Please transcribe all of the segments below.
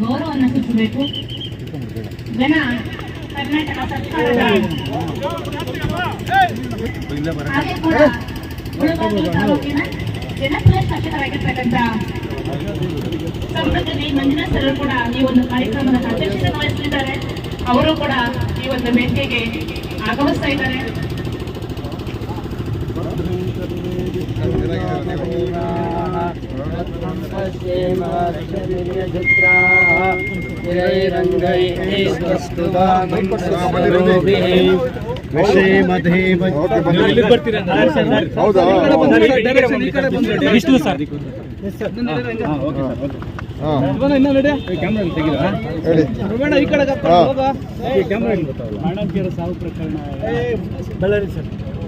ಗೌರವವನ್ನು ಸೂಚಿಸಬೇಕು ಜನ ಕರ್ನಾಟಕ ಸರ್ಕಾರದ ಹಾಗೆ ಕೂಡ ಮಂಜುನಾಥ್ ಸರ್ ಕೂಡ ಈ ಒಂದು ಕಾರ್ಯಕ್ರಮದ ಅಧ್ಯಕ್ಷತೆ ವಹಿಸಲಿದ್ದಾರೆ ಅವರು ಕೂಡ ಈ ಒಂದು ವೇದಿಕೆಗೆ ಆಗಮಿಸ್ತಾ ಇದ್ದಾರೆ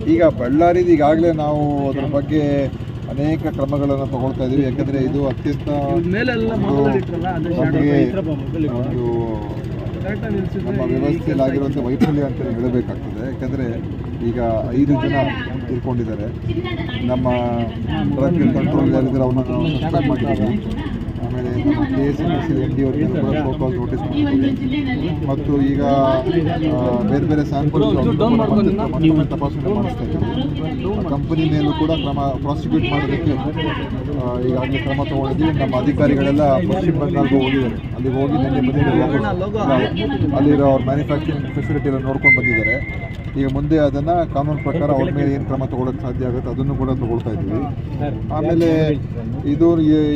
ಈಗ ಬಳ್ಳಾರಿದ ಈಗಾಗಲೇ ನಾವು ಅದ್ರ ಬಗ್ಗೆ ಅನೇಕ ಕ್ರಮಗಳನ್ನು ತಗೊಳ್ತಾ ಇದ್ದೀವಿ ಯಾಕಂದರೆ ಇದು ಅತ್ಯಂತ ಒಂದು ನಮ್ಮ ವ್ಯವಸ್ಥೆಯಲ್ಲಿ ಆಗಿರುವಂಥ ವೈಫಲ್ಯ ಅಂತ ಹೇಳಬೇಕಾಗ್ತದೆ. ಯಾಕಂದ್ರೆ ಈಗ ಐದು ಜನ ತಿಳ್ಕೊಂಡಿದ್ದಾರೆ ನಮ್ಮ ಡ್ರಗ್ ಕಂಟ್ರೋಲ್ ಯಾರಿದ್ದಾರೆ ಅವನ್ನ ನಾವು ಸಸ್ಪೆಂಡ್ ಮಾಡಿದ್ದೀವಿ ಆಮೇಲೆ ನಮ್ಮ ಕೆ ಎಸ್ ಎಂ ಡಿ ಅವರಿಗೆ ಕೂಡ ಫೋಕಾಸ್ ನೋಟಿಸ್ ಮತ್ತು ಈಗ ಬೇರೆ ಬೇರೆ ಸ್ಯಾಂಪಲ್ ತಪಾಸಣೆ ಮಾಡಿಸ್ತಾ ಇದ್ದೀವಿ. ಕಂಪನಿ ಮೇಲೂ ಕೂಡ ಕ್ರಮ ಪ್ರಾಸಿಕ್ಯೂಟ್ ಮಾಡೋದಕ್ಕೆ ಈಗ ಈಗಾಗಲೇ ಕ್ರಮ ತಗೊಂಡಿದ್ದೀವಿ. ನಮ್ಮ ಅಧಿಕಾರಿಗಳೆಲ್ಲ ಪಶ್ಚಿಮ ಬಂಗಾಲ್ಗೆ ಹೋಗಿದ್ದಾರೆ. ಅಲ್ಲಿಗೆ ಹೋಗಿ ನಿನ್ನೆ ಬಂದಿದ್ದಾರೆ ಅಲ್ಲಿರೋ ಅವ್ರ ಮ್ಯಾನುಫ್ಯಾಕ್ಚರಿಂಗ್ ಫೆಸಿಲಿಟಿ ಎಲ್ಲ ನೋಡ್ಕೊಂಡು ಬಂದಿದ್ದಾರೆ. ಈಗ ಮುಂದೆ ಅದನ್ನು ಕಾನೂನು ಪ್ರಕಾರ ಅವ್ರ ಮೇಲೆ ಏನು ಕ್ರಮ ತಗೊಳ್ಳೋಕೆ ಸಾಧ್ಯ ಆಗುತ್ತೆ ಅದನ್ನು ಕೂಡ ತಗೊಳ್ತಾ ಇದ್ದೀವಿ. ಆಮೇಲೆ ಇದು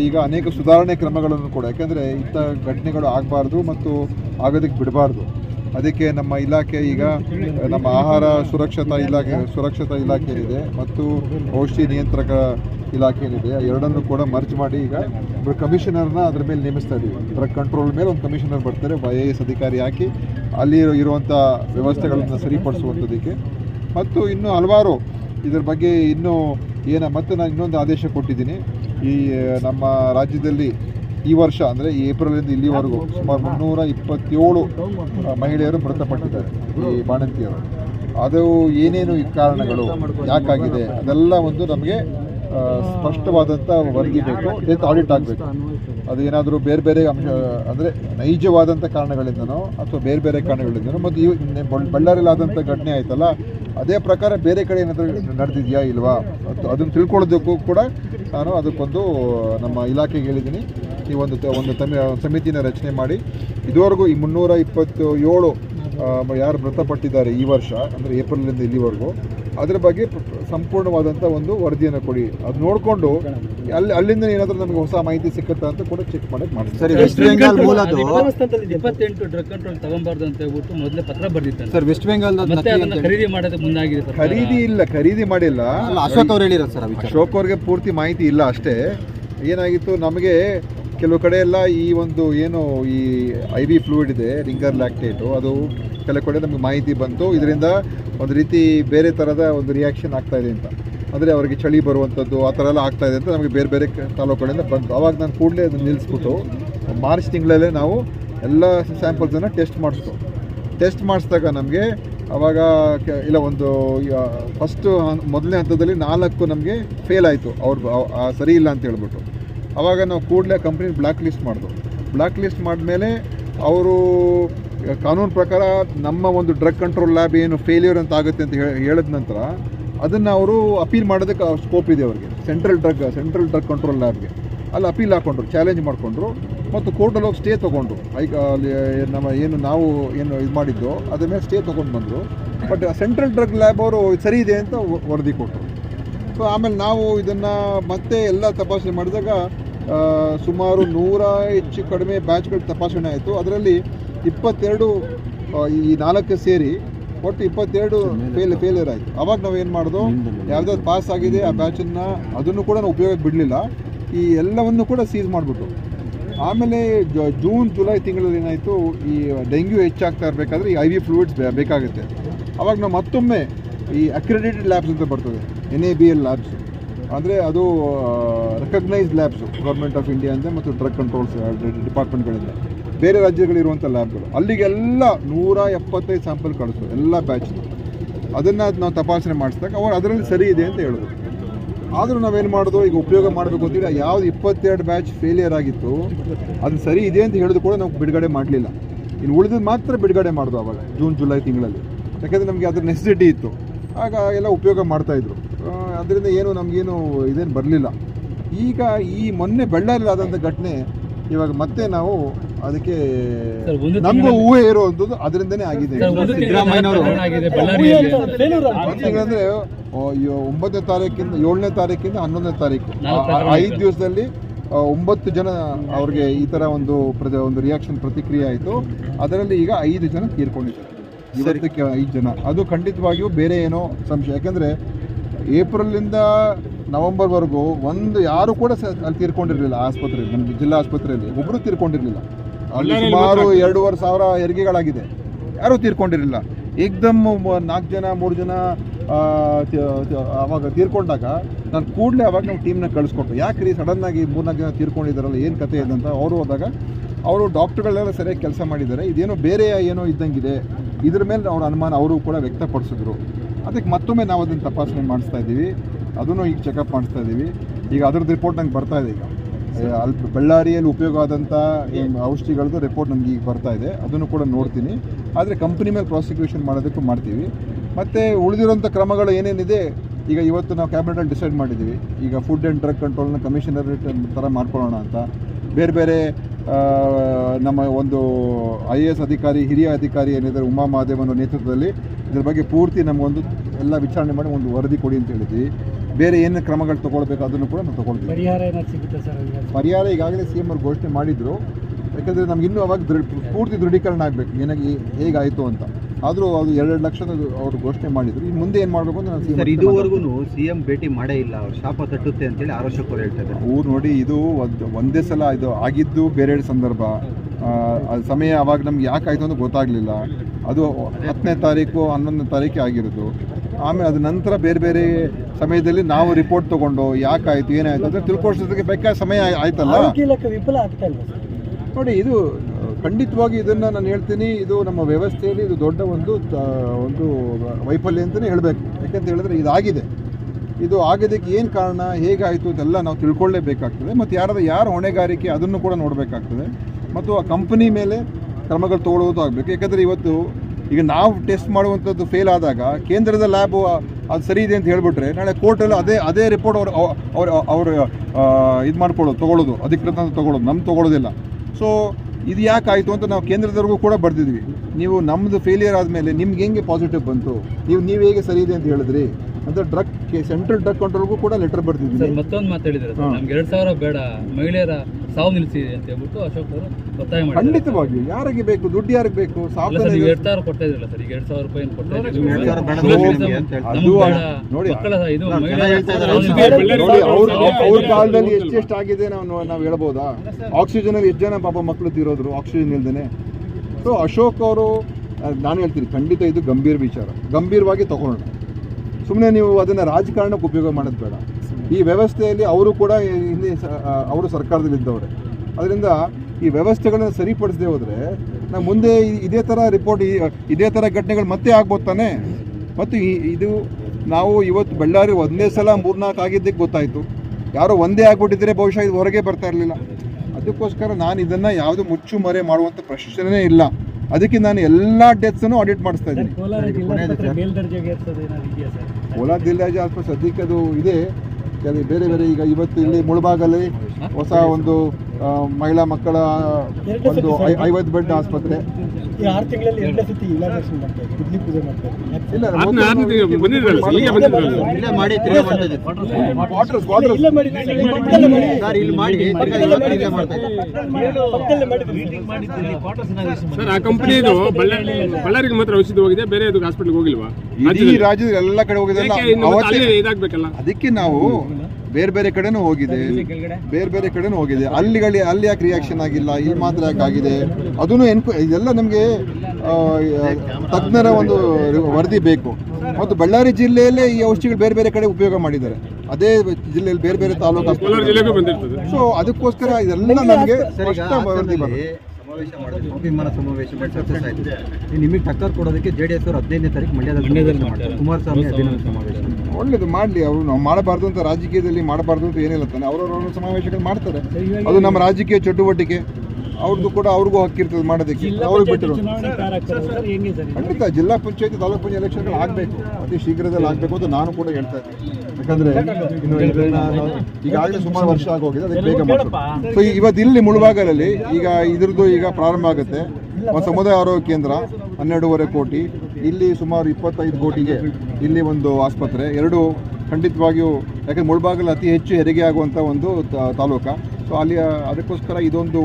ಈಗ ಅನೇಕ ಸುಧಾರಣೆ ಕ್ರಮಗಳನ್ನು ಕೂಡ. ಯಾಕೆಂದರೆ ಇಂಥ ಘಟನೆಗಳು ಆಗಬಾರ್ದು ಮತ್ತು ಆಗೋದಕ್ಕೆ ಬಿಡಬಾರ್ದು. ಅದಕ್ಕೆ ನಮ್ಮ ಇಲಾಖೆ ಈಗ, ನಮ್ಮ ಆಹಾರ ಸುರಕ್ಷತಾ ಇಲಾಖೆ ಸುರಕ್ಷತಾ ಇಲಾಖೆ ಏನಿದೆ ಮತ್ತು ಔಷಧಿ ನಿಯಂತ್ರಕ ಇಲಾಖೆ ಏನಿದೆ ಎರಡನ್ನೂ ಕೂಡ ಮರ್ಜ್ ಮಾಡಿ ಈಗ ಒಬ್ಬರು ಕಮಿಷನರ್ನ ಅದ್ರ ಮೇಲೆ ನೇಮಿಸ್ತಾ ಇದ್ದೀವಿ ಡ್ರಗ್ ಕಂಟ್ರೋಲ್ ಮೇಲೆ ಒಂದು ಕಮಿಷನರ್ ಬರ್ತಾರೆ ಐ ಎ ಎಸ್ ಅಧಿಕಾರಿ ಹಾಕಿ ಅಲ್ಲಿ ಇರುವಂಥ ವ್ಯವಸ್ಥೆಗಳನ್ನು ಸರಿಪಡಿಸುವಂಥದ್ದಕ್ಕೆ. ಮತ್ತು ಇನ್ನೂ ಹಲವಾರು ಇದರ ಬಗ್ಗೆ ಇನ್ನೂ ಏನ, ಮತ್ತು ನಾನು ಇನ್ನೊಂದು ಆದೇಶ ಕೊಟ್ಟಿದ್ದೀನಿ. ಈ ನಮ್ಮ ರಾಜ್ಯದಲ್ಲಿ ಈ ವರ್ಷ, ಅಂದರೆ ಏಪ್ರಿಲಿಂದ ಇಲ್ಲಿವರೆಗೂ ಸುಮಾರು ಮುನ್ನೂರ ಇಪ್ಪತ್ತೇಳು ಮಹಿಳೆಯರು ಮೃತಪಟ್ಟಿದ್ದಾರೆ, ಈ ಬಾಣಂತಿಯರು ಅದು ಏನೇನು ಕಾರಣಗಳು, ಯಾಕಾಗಿದೆ, ಅದೆಲ್ಲ ಒಂದು ನಮಗೆ ಸ್ಪಷ್ಟವಾದಂಥ ವರದಿ ಬೇಕು ಆಡಿಟ್ ಆಗಬೇಕು. ಅದು ಏನಾದರೂ ಬೇರೆ ಬೇರೆ ಅಂಶ, ಅಂದರೆ ನೈಜವಾದಂಥ ಕಾರಣಗಳಿಂದನೋ ಅಥವಾ ಬೇರೆ ಬೇರೆ ಕಾರಣಗಳಿಂದನೋ, ಮತ್ತು ಈ ಬಳ್ಳಾರಿಲಾದಂಥ ಘಟನೆ ಆಯ್ತಲ್ಲ, ಅದೇ ಪ್ರಕಾರ ಬೇರೆ ಕಡೆ ಏನಾದರೂ ನಡೆದಿದೆಯಾ ಇಲ್ವಾ? ಮತ್ತು ಅದನ್ನು ತಿಳ್ಕೊಳ್ಳೋದಕ್ಕೂ ಕೂಡ ನಾನು ಅದಕ್ಕೊಂದು, ನಮ್ಮ ಇಲಾಖೆಗೆ ಹೇಳಿದ್ದೀನಿ. ಈ ಒಂದು ಒಂದು ತಮಿ, ಸಮಿತಿನ ರಚನೆ ಮಾಡಿ. ಇದುವರೆಗೂ ಈ ಮುನ್ನೂರ ಇಪ್ಪತ್ತು ಏಳು ಯಾರು ಮೃತಪಟ್ಟಿದ್ದಾರೆ ಈ ವರ್ಷ, ಅಂದರೆ ಏಪ್ರಿಲಿಂದ ಇಲ್ಲಿವರೆಗೂ ಅದರ ಬಗ್ಗೆ ಸಂಪೂರ್ಣವಾದಂಥ ಒಂದು ವರದಿಯನ್ನು ಕೊಡಿ. ಅದು ನೋಡಿಕೊಂಡು ಅಲ್ಲಿ ಅಲ್ಲಿಂದ ಏನಾದರೂ ನಮಗೆ ಹೊಸ ಮಾಹಿತಿ ಸಿಕ್ಕುತ್ತಾ ಅಂತ ಕೂಡ ಚೆಕ್ ಮಾಡಕ್ಕೆ ಮಾಡಿ ಸರ್ ವೆಸ್ಟ್ ಬೆಂಗಾಲ್ ಮೂಲದು ಇಪ್ಪತ್ತೆಂಟು ಡ್ರಗ್ ಕಂಟ್ರೋಲ್ ತಗೊಂಬಾರ್ದು ಅಂತ ಹೇಳ್ಬಿಟ್ಟು ಮೊದಲೇ ಪತ್ರ ಬರೆದಿದ್ದಾರೆ ಸರ್ ವೆಸ್ಟ್ ಬೆಂಗಾಲ್ ಖರೀದಿ ಮಾಡೋದಕ್ಕೆ ಮುಂದಾಗಿದೆ. ಖರೀದಿ ಇಲ್ಲ ಖರೀದಿ ಮಾಡಿಲ್ಲ. ಅಶೋಕ್ ಅವ್ರು ಹೇಳಿರೋ ಸರ್ ಅಶೋಕ್ ಅವ್ರಿಗೆ ಪೂರ್ತಿ ಮಾಹಿತಿ ಇಲ್ಲ ಅಷ್ಟೇ. ಏನಾಗಿತ್ತು? ನಮಗೆ ಕೆಲವು ಕಡೆ ಎಲ್ಲ ಈ ಒಂದು ಏನು ಈ ಐ ವಿ ಫ್ಲೂಯಿಡ್ ಇದೆ ರಿಂಗರ್ ಲ್ಯಾಕ್ಟೇಟು ಅದು ಕೆಲವು ಕಡೆ ನಮಗೆ ಮಾಹಿತಿ ಬಂತು. ಇದರಿಂದ ಒಂದು ರೀತಿ ಬೇರೆ ಥರದ ಒಂದು ರಿಯಾಕ್ಷನ್ ಆಗ್ತಾ ಇದೆ ಅಂತ. ಅಂದರೆ ಅವರಿಗೆ ಚಳಿ ಬರುವಂಥದ್ದು ಆ ಥರ ಎಲ್ಲ ಇದೆ ಅಂತ ನಮಗೆ ಬೇರೆ ಬೇರೆ ತಾಲೂಕು ತಾಲೂಕುಗಳಿಂದ ಬಂತು. ಆವಾಗ ನಾನು ಕೂಡಲೇ ಅದನ್ನು ನಿಲ್ಲಿಸ್ಬಿಟ್ಟು ಮಾರ್ಚ್ ತಿಂಗಳಲ್ಲೇ ನಾವು ಎಲ್ಲ ಸ್ಯಾಂಪಲ್ಸನ್ನು ಟೆಸ್ಟ್ ಮಾಡಿಸ್ತು. ಟೆಸ್ಟ್ ಮಾಡಿಸಿದಾಗ ನಮಗೆ ಆವಾಗ ಇಲ್ಲ ಒಂದು ಫಸ್ಟು ಮೊದಲನೇ ಹಂತದಲ್ಲಿ ನಾಲ್ಕು ನಮಗೆ ಫೇಲ್ ಆಯಿತು. ಅವ್ರು ಸರಿ ಇಲ್ಲ ಅಂತ ಹೇಳ್ಬಿಟ್ಟು. ಅವಾಗ ನಾವು ಕೂಡಲೇ ಕಂಪ್ನಿ ಬ್ಲ್ಯಾಕ್ ಲಿಸ್ಟ್ ಮಾಡಿದ್ರು ಬ್ಲ್ಯಾಕ್ ಲಿಸ್ಟ್ ಮಾಡಿದ್ಮೇಲೆ ಅವರು, ಕಾನೂನು ಪ್ರಕಾರ ನಮ್ಮ ಒಂದು ಡ್ರಗ್ ಕಂಟ್ರೋಲ್ ಲ್ಯಾಬ್ ಏನು ಫೇಲ್ಯೂರ್ ಅಂತ ಆಗುತ್ತೆ ಅಂತ ಹೇಳಿ ಹೇಳಿದ ನಂತರ ಅದನ್ನು ಅವರು ಅಪೀಲ್ ಮಾಡೋದಕ್ಕೆ ಸ್ಕೋಪ್ ಇದೆ ಅವರಿಗೆ. Central drug central drug control ಲ್ಯಾಬ್ಗೆ ಅಲ್ಲಿ ಅಪೀಲ್ ಹಾಕೊಂಡ್ರು ಚಾಲೆಂಜ್ ಮಾಡಿಕೊಂಡ್ರು ಮತ್ತು ಕೋರ್ಟಲ್ಲಿ ಹೋಗಿ ಸ್ಟೇ ತೊಗೊಂಡ್ರು. ಐ, ಅಲ್ಲಿ, ನಮ್ಮ ಏನು ನಾವು ಏನು ಇದು ಮಾಡಿದ್ದೋ, ಅದ್ರ ಮೇಲೆ ಸ್ಟೇ ತೊಗೊಂಡು ಬಂದರು. ಬಟ್ ಸೆಂಟ್ರಲ್ ಡ್ರಗ್ ಲ್ಯಾಬ್ ಅವರು ಸರಿ ಇದೆ ಅಂತ ವರದಿ ಕೊಟ್ಟರು ಸೊ ಆಮೇಲೆ ನಾವು ಇದನ್ನು ಮತ್ತೆ ಎಲ್ಲ ತಪಾಸಣೆ ಮಾಡಿದಾಗ ಸುಮಾರು ನೂರ ಹೆಚ್ಚು ಕಡಿಮೆ ಬ್ಯಾಚ್ಗಳು ತಪಾಸಣೆ ಆಯಿತು. ಅದರಲ್ಲಿ ಇಪ್ಪತ್ತೆರಡು ಈ ನಾಲ್ಕು ಸೇರಿ ಒಟ್ಟು ಇಪ್ಪತ್ತೆರಡು ಫೇಲ್ ಫೇಲಿಯರ್ ಆಯಿತು. ಅವಾಗ ನಾವು ಏನು ಮಾಡೋದು? ಯಾವ್ದಾದ್ರು ಪಾಸ್ ಆಗಿದೆ ಆ ಬ್ಯಾಚನ್ನು ಅದನ್ನು ಕೂಡ ನಾವು ಉಪಯೋಗಕ್ಕೆ ಬಿಡಲಿಲ್ಲ. ಈ ಎಲ್ಲವನ್ನು ಕೂಡ ಸೀಸ್ ಮಾಡಿಬಿಟ್ಟು. ಆಮೇಲೆ ಜೂನ್ ಜುಲೈ ತಿಂಗಳಲ್ಲಿ ಏನಾಯಿತು ಈ ಡೆಂಗ್ಯೂ ಹೆಚ್ಚಾಗ್ತಾ ಇರಬೇಕಾದ್ರೆ ಈ ಐ ವಿ ಫ್ಲೂಯಿಡ್ಸ್ ಬೇಕಾಗುತ್ತೆ. ಅವಾಗ ನಾವು ಮತ್ತೊಮ್ಮೆ ಈ ಅಕ್ರೆಡಿಟೆಡ್ ಲ್ಯಾಬ್ಸ್ ಅಂತ ಬರ್ತದೆ N A B L labs ಅಂದರೆ ಅದು recognised labs government of India ಅಂತ ಮತ್ತು ಡ್ರಗ್ ಕಂಟ್ರೋಲ್ಸ್ ಡಿಪಾರ್ಟ್ಮೆಂಟ್ಗಳಿಂದ ಬೇರೆ ರಾಜ್ಯಗಳಿರುವಂಥ ಲ್ಯಾಬ್ಗಳು ಅಲ್ಲಿಗೆಲ್ಲ ನೂರ ಎಪ್ಪತ್ತೈದು ಸ್ಯಾಂಪಲ್ ಕಳಿಸೋದು ಎಲ್ಲ ಬ್ಯಾಚ್ ಅದನ್ನು ನಾವು ತಪಾಸಣೆ ಮಾಡಿಸಿದಾಗ ಅವರು ಅದರಲ್ಲಿ ಸರಿ ಇದೆ ಅಂತ ಹೇಳೋದು ಆದರೂ ನಾವೇನು ಮಾಡೋದು, ಈಗ ಉಪಯೋಗ ಮಾಡಬೇಕು ಅಂತೇಳಿ ಯಾವ್ದು ಇಪ್ಪತ್ತೆರಡು ಬ್ಯಾಚ್ ಫೇಲಿಯರ್ ಆಗಿತ್ತು, ಅದು ಸರಿ ಇದೆ ಅಂತ ಹೇಳಿದ್ರು ಕೂಡ ನಾವು ಬಿಡುಗಡೆ ಮಾಡಲಿಲ್ಲ. ಇನ್ನು ಉಳಿದಿದ್ದು ಮಾತ್ರ ಬಿಡುಗಡೆ ಮಾಡೋದು ಅವಾಗ, ಜೂನ್, ಜುಲೈ ತಿಂಗಳಲ್ಲಿ. ಯಾಕೆಂದರೆ ನಮಗೆ ಅದರ ನೆಸೆಸಿಟಿ ಇತ್ತು. ಆಗ ಎಲ್ಲ ಉಪಯೋಗ ಮಾಡ್ತಾಯಿದ್ರು ಅದರಿಂದ ಏನು ನಮಗೇನು ಇದೇನು ಬರಲಿಲ್ಲ. ಈಗ ಈ ಮೊನ್ನೆ ಬೆಳ್ಳಾರಲ್ಲಿ ಆದಂಥ ಘಟನೆ ಇವಾಗ ಮತ್ತೆ ನಾವು ಅದಕ್ಕೆ ನಮಗೂ ಊಹೆ ಇರುವಂಥದ್ದು ಅದರಿಂದನೇ ಆಗಿದೆ. ಅಂದರೆ ಒಂಬತ್ತನೇ ತಾರೀಕಿಂದ ಏಳನೇ ತಾರೀಕಿಂದ ಹನ್ನೊಂದನೇ ತಾರೀಕು. ಐದು ದಿವಸದಲ್ಲಿ ಒಂಬತ್ತು ಜನ ಅವ್ರಿಗೆ ಈ ಥರ ಒಂದು ಒಂದು ರಿಯಾಕ್ಷನ್ ಪ್ರತಿಕ್ರಿಯೆ ಆಯಿತು. ಅದರಲ್ಲಿ ಈಗ ಐದು ಜನ ತೀರ್ಕೊಂಡಿದ್ದಾರೆ. ಇವತ್ತಕ್ಕೆ ಐದು ಜನ. ಅದು ಖಂಡಿತವಾಗಿಯೂ ಬೇರೆ ಏನೋ ಸಂಶಯ. ಯಾಕೆಂದರೆ ಏಪ್ರಿಲಿಂದ ನವಂಬರ್ವರೆಗೂ ಒಂದು ಯಾರು ಕೂಡ ಅಲ್ಲಿ ತೀರ್ಕೊಂಡಿರಲಿಲ್ಲ ಆಸ್ಪತ್ರೆಯಲ್ಲಿ ನಮ್ಮ ಜಿಲ್ಲಾ ಆಸ್ಪತ್ರೆಯಲ್ಲಿ. ಒಬ್ಬರು ತೀರ್ಕೊಂಡಿರಲಿಲ್ಲ. ಅಲ್ಲಿ ಸುಮಾರು ಎರಡೂವರೆ ಸಾವಿರ ಹೆರಿಗೆಗಳಾಗಿದೆ. ಯಾರೂ ತೀರ್ಕೊಂಡಿರಲಿಲ್ಲ. ಏಕ್ದಮ್ ನಾಲ್ಕು ಜನ ಮೂರು ಜನ ಅವಾಗ ತೀರ್ಕೊಂಡಾಗ ನಾನು ಕೂಡಲೇ ಅವಾಗ ನಾವು ಟೀಮ್ನ ಕಳಿಸ್ಕೊಟ್ಟು ಯಾಕೆ ರೀ ಸಡನ್ನಾಗಿ ಮೂರ್ನಾಲ್ಕು ಜನ ತೀರ್ಕೊಂಡಿದ್ದಾರಲ್ಲ ಏನು ಕತೆ ಇದೆ ಅಂತ. ಅವರು ಹೋದಾಗ ಅವರು ಡಾಕ್ಟ್ರುಗಳೆಲ್ಲ ಸರಿಯಾಗಿ ಕೆಲಸ ಮಾಡಿದ್ದಾರೆ. ಇದೇನೋ ಬೇರೆ ಏನೋ ಇದ್ದಂಗಿದೆ. ಇದ್ರ ಮೇಲೆ ಅವ್ರ ಅನುಮಾನ ಅವರು ಕೂಡ ವ್ಯಕ್ತಪಡಿಸಿದ್ರು. ಅದಕ್ಕೆ ಮತ್ತೊಮ್ಮೆ ನಾವು ಅದನ್ನು ತಪಾಸಣೆ ಮಾಡಿಸ್ತಾ ಇದ್ದೀವಿ. ಅದನ್ನು ಈಗ ಚೆಕಪ್ ಮಾಡಿಸ್ತಾ ಇದ್ದೀವಿ. ಈಗ ಅದ್ರದ್ದು ರಿಪೋರ್ಟ್ ನಂಗೆ ಬರ್ತಾ ಇದೆ ಈಗ. ಅಲ್ಪ ಅಲ್ಲಿ ಬಳ್ಳಾರಿಯಲ್ಲಿ ಉಪಯೋಗ ಆದಂಥ ಔಷಧಿಗಳದ್ದು ರಿಪೋರ್ಟ್ ನಮ್ಗೆ ಈಗ ಬರ್ತಾ ಇದೆ. ಅದನ್ನು ಕೂಡ ನೋಡ್ತೀನಿ. ಆದರೆ ಕಂಪ್ನಿ ಮೇಲೆ ಪ್ರಾಸಿಕ್ಯೂಷನ್ ಮಾಡೋದಕ್ಕೂ ಮಾಡ್ತೀವಿ. ಮತ್ತು ಉಳಿದಿರೋಂಥ ಕ್ರಮಗಳು ಏನೇನಿದೆ? ಈಗ ಇವತ್ತು ನಾವು ಕ್ಯಾಬಿನೆಟಲ್ಲಿ ಡಿಸೈಡ್ ಮಾಡಿದ್ದೀವಿ. ಈಗ ಫುಡ್ ಆ್ಯಂಡ್ ಡ್ರಗ್ ಕಂಟ್ರೋಲ್ನ ಕಮಿಷನರ್ ಥರ ಮಾಡ್ಕೊಳ್ಳೋಣ ಅಂತ. ಬೇರೆ ಬೇರೆ ನಮ್ಮ ಒಂದು ಐ ಎ ಎಸ್ ಅಧಿಕಾರಿ ಹಿರಿಯ ಅಧಿಕಾರಿ ಏನಿದ್ದಾರೆ ಉಮಾ ಮಹಾದೇವನ ನೇತೃತ್ವದಲ್ಲಿ ಇದ್ರ ಬಗ್ಗೆ ಪೂರ್ತಿ ನಮಗೊಂದು ಎಲ್ಲ ವಿಚಾರಣೆ ಮಾಡಿ ಒಂದು ವರದಿ ಕೊಡಿ ಅಂತ ಹೇಳಿದ್ವಿ. ಬೇರೆ ಏನು ಕ್ರಮಗಳು ತಗೊಳ್ಬೇಕು ಅದನ್ನು ಕೂಡ ನಾವು ತಗೊಳ್ತೀವಿ. ಪರಿಹಾರ ಏನಾದ್ರು ಸಿಗುತ್ತೆ ಸರ್ ಪರಿಹಾರ ಈಗಾಗಲೇ ಸಿ ಎಂ ಅವ್ರು ಘೋಷಣೆ ಮಾಡಿದ್ರು. ಯಾಕಂದರೆ ನಮ್ಗೆ ಇನ್ನೂ ಅವಾಗ ದೃಢ ಪೂರ್ತಿ ದೃಢೀಕರಣ ಆಗಬೇಕು. ಏನಾಗಿ ಹೇಗಾಯಿತು ಅಂತ. ಆದರೂ ಅದು ಎರಡು ಲಕ್ಷದ ಅವರು ಘೋಷಣೆ ಮಾಡಿದ್ರು. ಇನ್ನು ಮುಂದೆ ಏನು ಮಾಡಬೇಕು ಅಂತ ನಾನು ಸರ್ ಇದುವರೆಗೂ ಇದುವರೆಗೂ ಸಿಎಂ ಭೇಟಿ ಮಾಡೇ ಇಲ್ಲ. ಅವ್ರು ಶಾಪ ತಟ್ಟುತ್ತೆ ಅಂತೇಳಿ ಆರೋಗ್ಯಕರು ಹೇಳ್ತಾ ಹೇಳ್ತಾರೆ. ಅವ್ರು ನೋಡಿ ಇದು ಒಂದು ಒಂದೇ ಸಲ ಇದು ಆಗಿದ್ದು ಬೇರೆ ಸಂದರ್ಭ. ಸಮಯ ಅವಾಗ ನಮ್ಗೆ ಯಾಕೆ ಆಯಿತು ಅಂತ ಗೊತ್ತಾಗಲಿಲ್ಲ. ಅದು ಹತ್ತನೇ ತಾರೀಕು ಹನ್ನೊಂದನೇ ತಾರೀಕೆ ಆಗಿರೋದು. ಆಮೇಲೆ ಅದ ನಂತರ ಬೇರೆ ಬೇರೆ ಸಮಯದಲ್ಲಿ ನಾವು ರಿಪೋರ್ಟ್ ತೊಗೊಂಡು ಯಾಕಾಯಿತು ಏನಾಯಿತು ಅಂತ ತಿಳ್ಕೊಳ್ಸೋದಕ್ಕೆ ಬೇಕಾದ ಸಮಯ ಆಯ್- ಆಯ್ತಲ್ಲ? ನೋಡಿ ಇದು ಖಂಡಿತವಾಗಿ ಇದನ್ನು ನಾನು ಹೇಳ್ತೀನಿ, ಇದು ನಮ್ಮ ವ್ಯವಸ್ಥೆಯಲ್ಲಿ ಇದು ದೊಡ್ಡ ಒಂದು ಒಂದು ವೈಫಲ್ಯ ಅಂತಲೇ ಹೇಳಬೇಕು. ಯಾಕೆಂತ ಹೇಳಿದ್ರೆ ಇದಾಗಿದೆ. ಇದು ಆಗೋದಕ್ಕೆ ಏನು ಕಾರಣ, ಹೇಗಾಯಿತು ಇದೆಲ್ಲ ನಾವು ತಿಳ್ಕೊಳ್ಳೇಬೇಕಾಗ್ತದೆ. ಮತ್ತು ಯಾರಾದ ಯಾರ ಹೊಣೆಗಾರಿಕೆ ಅದನ್ನು ಕೂಡ ನೋಡಬೇಕಾಗ್ತದೆ. ಮತ್ತು ಆ ಕಂಪನಿ ಮೇಲೆ ಕ್ರಮಗಳು ತೊಗೊಳ್ಳೋದು ಆಗಬೇಕು. ಯಾಕಂದರೆ ಇವತ್ತು ಈಗ ನಾವು ಟೆಸ್ಟ್ ಮಾಡುವಂಥದ್ದು ಫೇಲ್ ಆದಾಗ, ಕೇಂದ್ರದ ಲ್ಯಾಬು ಅದು ಸರಿ ಇದೆ ಅಂತ ಹೇಳಿಬಿಟ್ರೆ ನಾಳೆ ಕೋರ್ಟಲ್ಲಿ ಅದೇ ಅದೇ ರಿಪೋರ್ಟ್ ಅವ್ರು ಅವ್ರು, ಅವರು ಇದು ಮಾಡ್ಕೊಳ್ಳೋದು, ತೊಗೊಳ್ಳೋದು, ಅಧಿಕೃತ ತೊಗೊಳ್ಳೋದು. ನಮ್ಮ ತೊಗೊಳ್ಳೋದಿಲ್ಲ. ಸೊ ಇದು ಯಾಕೆ ಆಯಿತು ಅಂತ ನಾವು ಕೇಂದ್ರದವರೆಗೂ ಕೂಡ ಬರ್ದಿದ್ವಿ. ನೀವು ನಮ್ಮದು ಫೇಲಿಯರ್ ಆದಮೇಲೆ ನಿಮ್ಗೆ ಹೆಂಗೆ ಪಾಸಿಟಿವ್ ಬಂತು? ನೀವು ನೀವು ಹೇಗೆ ಸರಿ ಇದೆ ಅಂತ ಹೇಳಿದ್ರಿ? ಅಂತ ಡ್ರಗ್ ಸೆಂಟ್ರಲ್ ಡ್ರಗ್ ಕಂಟ್ರೋಲ್ಗೂ ಕೂಡ ಲೆಟರ್ ಸರ್ ಮತ್ತೊಂದು ಮಾತು ಹೇಳಿದ್ರೆ. ನಮ್ಗೆ ಎರಡ್ ಸಾವಿರ ಬೇಡ ಮಹಿಳೆಯರ ಸಾವು ನಿಲ್ಸಿ ಅಂತ ಹೇಳ್ಬಿಟ್ಟು ಅಶೋಕ್ ಅವರು ಒತ್ತಾಯ ಮಾಡಿ ಖಂಡಿತವಾಗಿ ಯಾರಿಗೆ ಬೇಕು ದುಡ್ಡು ಯಾರಿಗೆ ಬೇಕು ಸಾವಿರ ನೀವು ಎರಡ್ ಸಾವಿರ ಕೊಡ್ತಾ ಇದ್ರಲ್ಲ ಸರ್ ಈಗ ಎರಡ್ ಸಾವಿರ ರೂಪಾಯಿ ಕೊಡ್ತಾ. ನೋಡಿ, ಮಕ್ಕಳ ಇದು ಅವ್ರ ಕಾಲದಲ್ಲಿ ಎಷ್ಟು ಎಷ್ಟು ಆಗಿದೆ ನಾವು ನಾವು ಹೇಳ್ಬೋದಾ? ಆಕ್ಸಿಜನ್ ಅಲ್ಲಿ ಎಷ್ಟು ಜನ ಪಾಪ ಮಕ್ಕಳು ತಿರೋದ್ರು ಆಕ್ಸಿಜನ್ ಇಲ್ದೇನೆ? ಸೊ ಅಶೋಕ್ ಅವರು ನಾನು ಹೇಳ್ತೀನಿ ಖಂಡಿತ ಇದು ಗಂಭೀರ ವಿಚಾರ. ಗಂಭೀರವಾಗಿ ತಗೊಳ್ಳೋಣ. ಸುಮ್ಮನೆ ನೀವು ಅದನ್ನು ರಾಜಕಾರಣಕ್ಕೆ ಉಪಯೋಗ ಮಾಡೋದು ಬೇಡ. ಈ ವ್ಯವಸ್ಥೆಯಲ್ಲಿ ಅವರು ಕೂಡ ಹಿಂದೆ ಅವರು ಸರ್ಕಾರದಲ್ಲಿ ಇದ್ದವ್ರೆ. ಅದರಿಂದ ಈ ವ್ಯವಸ್ಥೆಗಳನ್ನು ಸರಿಪಡಿಸದೆ ಹೋದರೆ ನಾವು ಮುಂದೆ ಇದೇ ಥರ ರಿಪೋರ್ಟ್ ಇದೇ ಥರ ಘಟನೆಗಳು ಮತ್ತೆ ಆಗ್ಬೋದು ತಾನೆ? ಮತ್ತು ಇದು ನಾವು ಇವತ್ತು ಬಳ್ಳಾರಿ ಒಂದೇ ಸಲ ಮೂರ್ನಾಲ್ಕು ಆಗಿದ್ದಕ್ಕೆ ಗೊತ್ತಾಯಿತು. ಯಾರೋ ಒಂದೇ ಆಗಿಬಿಟ್ಟಿದ್ರೆ ಬಹುಶಃ ಇದು ಹೊರಗೆ ಬರ್ತಾ ಇರಲಿಲ್ಲ. ಅದಕ್ಕೋಸ್ಕರ ನಾನು ಇದನ್ನು ಯಾವುದು ಮುಚ್ಚು ಮರೆ ಮಾಡುವಂಥ ಪ್ರಶ್ನೆನೇ ಇಲ್ಲ. ಅದಕ್ಕೆ ನಾನು ಎಲ್ಲ ಡೆತ್ಸನ್ನು ಆಡಿಟ್ ಮಾಡಿಸ್ತಾ ಇದ್ದೀನಿ. ಕೋಲಾರ ಜಿಲ್ಲಾ ಅಲ್ಪ ಸದ್ಯಕ್ಕೆ ಅದು ಇದೆ. ಕೆಲವು ಬೇರೆ ಬೇರೆ ಈಗ ಇವತ್ತು ಇಲ್ಲಿ ಮುಳಬಾಗಲ್ಲಿ ಹೊಸ ಒಂದು ಮಹಿಳಾ ಮಕ್ಕಳ ಒಂದು ಐ- ಐವತ್ತು ಬೆಡ್ ಆಸ್ಪತ್ರೆ. ಈ ಆರು ತಿಂಗಳಲ್ಲಿ ಎರಡನೇ ಸತಿ ಮಾಡ್ತಾ ಇದ್ದೀವಿ ಗುದ್ಲಿ ಪೂಜೆ ಮಾಡ್ತಾ ಸರ್, ಮಾಡಿ ಸರ್ ಆ ಕಂಪನಿ ಇದು ಬಳ್ಳಾರಿ ಬಳ್ಳಾರಿಗೆ ಮಾತ್ರ ಔಷಧಿ ಹೋಗಿದೆ ಬೇರೆ ಇದು ಹಾಸ್ಪಿಟಲ್ಗೆ ಹೋಗಿಲ್ವಾ ಈ ರಾಜ್ಯದ ಎಲ್ಲ ಕಡೆ ಹೋಗಿದೆ ಇದಾಗ್ಬೇಕಲ್ಲ ಅದಕ್ಕೆ ನಾವು ಬೇರೆ ಬೇರೆ ಕಡೆನೂ ಹೋಗಿದೆ. ಬೇರೆ ಬೇರೆ ಕಡೆನೂ ಹೋಗಿದೆ. ಅಲ್ಲಿಗಳಿ ಅಲ್ಲಿ ಯಾಕೆ ರಿಯಾಕ್ಷನ್ ಆಗಿಲ್ಲ? ಇಲ್ಲಿ ಮಾತ್ರ ಯಾಕೆ ಆಗಿದೆ? ಅದನ್ನು ಎನ್ಕ್ವ ಇದೆಲ್ಲ ನಮಗೆ ತಜ್ಞರ ಒಂದು ವರದಿ ಬೇಕು. ಮತ್ತು ಬಳ್ಳಾರಿ ಜಿಲ್ಲೆಯಲ್ಲೇ ಈ ಔಷಧಿಗಳು ಬೇರೆ ಬೇರೆ ಕಡೆ ಉಪಯೋಗ ಮಾಡಿದ್ದಾರೆ. ಅದೇ ಜಿಲ್ಲೆಯಲ್ಲಿ ಬೇರೆ ಬೇರೆ ತಾಲೂಕು ಸೊ ಅದಕ್ಕೋಸ್ಕರ ಇದೆಲ್ಲ ನಮಗೆ ಸ್ಪಷ್ಟ ವರದಿ ಬರುತ್ತೆ ಸಮಾವೇಶ ಮಾಡಿದ್ರು. ಸ್ವಾಭಿಮಾನ ಸಮಾವೇಶ ಮಾಡಿ ಸಕ್ಸಸ್ ಆಯಿತು. ನಿಮಗೆ ಟಕ್ಕರ್ ಕೊಡೋದಕ್ಕೆ ಜೆ ಡಿ ಎಸ್ ಅವರು ಹದಿನೈದನೇ ತಾರೀಕು ಮಂಡ್ಯದಲ್ಲಿ ಮಂಡ್ಯದಲ್ಲಿ ಮಾಡ್ತಾರೆ. ಕುಮಾರಸ್ವಾಮಿ ಹದಿನೈದು ಸಮಾವೇಶ. ಒಳ್ಳೇದು ಮಾಡಲಿ ಅವರು. ನಾವು ಮಾಡಬಾರ್ದು ಅಂತ ರಾಜಕೀಯದಲ್ಲಿ ಮಾಡಬಾರ್ದು ಅಂತ ಏನಿಲ್ಲ ತಾನೆ. ಅವರವರ ಸಮಾವೇಶಗಳು ಮಾಡ್ತಾರೆ. ಅದು ನಮ್ಮ ರಾಜಕೀಯ ಚಟುವಟಿಕೆ. ಅವ್ರದ್ದು ಕೂಡ ಅವ್ರಿಗೂ ಹಕ್ಕಿರ್ತದೆ ಮಾಡೋದಕ್ಕೆ. ಅವ್ರಿಗೆ ಬಿಟ್ಟರು? ಖಂಡಿತ ಜಿಲ್ಲಾ ಪಂಚಾಯತಿ ತಾಲೂಕು ಪಂಚಾಯತ್ ಎಲೆಕ್ಷನ್ಗಳು ಆಗಬೇಕು. ಅತಿ ಶೀಘ್ರದಲ್ಲಿ ಆಗಬೇಕು ಅಂತ ನಾನು ಕೂಡ ಹೇಳ್ತಾ ಇದ್ದೀನಿ. ಯಾಕಂದ್ರೆ ಇನ್ನು ಇದನ್ನ ನಾವು ಈಗಾಗಲೇ ಸುಮಾರು ವರ್ಷ ಆಗೋಗಿದೆ ಅದಕ್ಕೆ ಬೇಗ ಮಾಡ್ತಾರೆ ಸೊ ಇವತ್ತು ಇಲ್ಲಿ ಮುಳುಬಾಗಲಲ್ಲಿ ಈಗ ಇದ್ರದ್ದು ಈಗ ಪ್ರಾರಂಭ ಆಗುತ್ತೆ. ಒಂದು ಸಮುದಾಯ ಆರೋಗ್ಯ ಕೇಂದ್ರ ಹನ್ನೆರಡೂವರೆ ಕೋಟಿ ಇಲ್ಲಿ ಸುಮಾರು ಇಪ್ಪತ್ತೈದು ಕೋಟಿಗೆ ಇಲ್ಲಿ ಒಂದು ಆಸ್ಪತ್ರೆ. ಎರಡು ಖಂಡಿತವಾಗಿಯೂ ಯಾಕಂದ್ರೆ ಮುಳುಬಾಗಲು ಅತಿ ಹೆಚ್ಚು ಹೆರಿಗೆ ಆಗುವಂಥ ಒಂದು ತಾಲೂಕ. ಸೊ ಅಲ್ಲಿ ಅದಕ್ಕೋಸ್ಕರ ಇದೊಂದು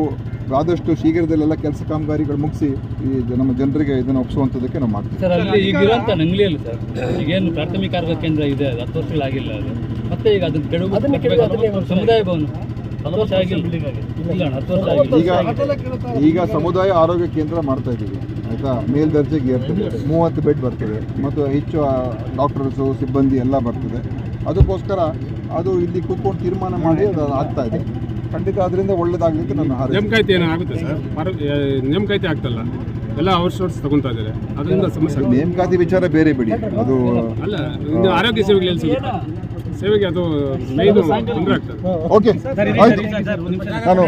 ಆದಷ್ಟು ಶೀಘ್ರದಲ್ಲೆಲ್ಲ ಕೆಲಸ ಕಾಮಗಾರಿಗಳು ಮುಗಿಸಿ ಈ ನಮ್ಮ ಜನರಿಗೆ ಇದನ್ನು ಒಪ್ಪಿಸುವಂಥದ್ದಕ್ಕೆ ನಾವು ಮಾಡ್ತೀವಿ. ಸರ್ ಅಲ್ಲಿ ಈಗಿರುವಂಥ ನಂಗ್ಲಿಯಲ್ಲಿ ಸರ್ ಈಗೇನು ಪ್ರಾಥಮಿಕ ಆರೋಗ್ಯ ಕೇಂದ್ರ ಇದೆ ಅದು ಹತ್ತು ವರ್ಷಗಳಾಗಿಲ್ಲ ಅದು. ಮತ್ತೆ ಈಗ ಅದನ್ನ ಕೆಡವು ಸಮುದಾಯ ಭವನ. ಹತ್ತು ವರ್ಷ ಆಗಿಲ್ಲ. ಇಲ್ಲ ಅಣ್ಣ, ಹತ್ತು ವರ್ಷ ಆಗಿಲ್ಲ. ಈಗ ಈಗ ಸಮುದಾಯ ಆರೋಗ್ಯ ಕೇಂದ್ರ ಮಾಡ್ತಾ ಇದ್ದೀವಿ. ಆಯಿತಾ? ಮೇಲ್ದರ್ಜೆಗೆ ಇರ್ತದೆ ಮೂವತ್ತು ಬೆಡ್ ಬರ್ತದೆ. ಮತ್ತು ಹೆಚ್ಚು ಡಾಕ್ಟರ್ಸು ಸಿಬ್ಬಂದಿ ಎಲ್ಲ ಬರ್ತದೆ. ಅದಕ್ಕೋಸ್ಕರ ಅದು ಇಲ್ಲಿ ಕೂತ್ಕೊಂಡು ತೀರ್ಮಾನ ಮಾಡಿ ಅದು ಆಗ್ತಾ ಇದೆ. ಖಂಡಿತ ಅದರಿಂದ ಒಳ್ಳೇದಾಗಲಿಕ್ಕೆ ನಾನು ನನ್ನ ಹಾರೈಕೆ ನೇಮಕಾತಿ ಏನೋ ಆಗುತ್ತೆ ಸರ್ ಮಾರು- ಏ, ನೇಮಕಾತಿ ಆಗ್ತಲ್ಲ ಎಲ್ಲ ಔಟ್ಸೋರ್ಸ್ ತಗೊಂತಾ ಇದ್ದಾರೆ ಅದರಿಂದ ಸಮಸ್ಯೆ ಆಗುತ್ತೆ. ನೇಮಕಾತಿ ವಿಚಾರ ಬೇರೆ ಬಿಡಿ ಅದು ಅಲ್ಲ ಇನ್ನು ಆರೋಗ್ಯ ಸೇವೆಗಳು ಎಲ್ಲಿ ಸಿಗುತ್ತೆ ಸೇವೆಗೆ ಅದು ಮೇಯ್ನು ತೊಂದರೆ ಆಗ್ತದೆ ಓಕೆ ಆಯ್ತು ನಾನು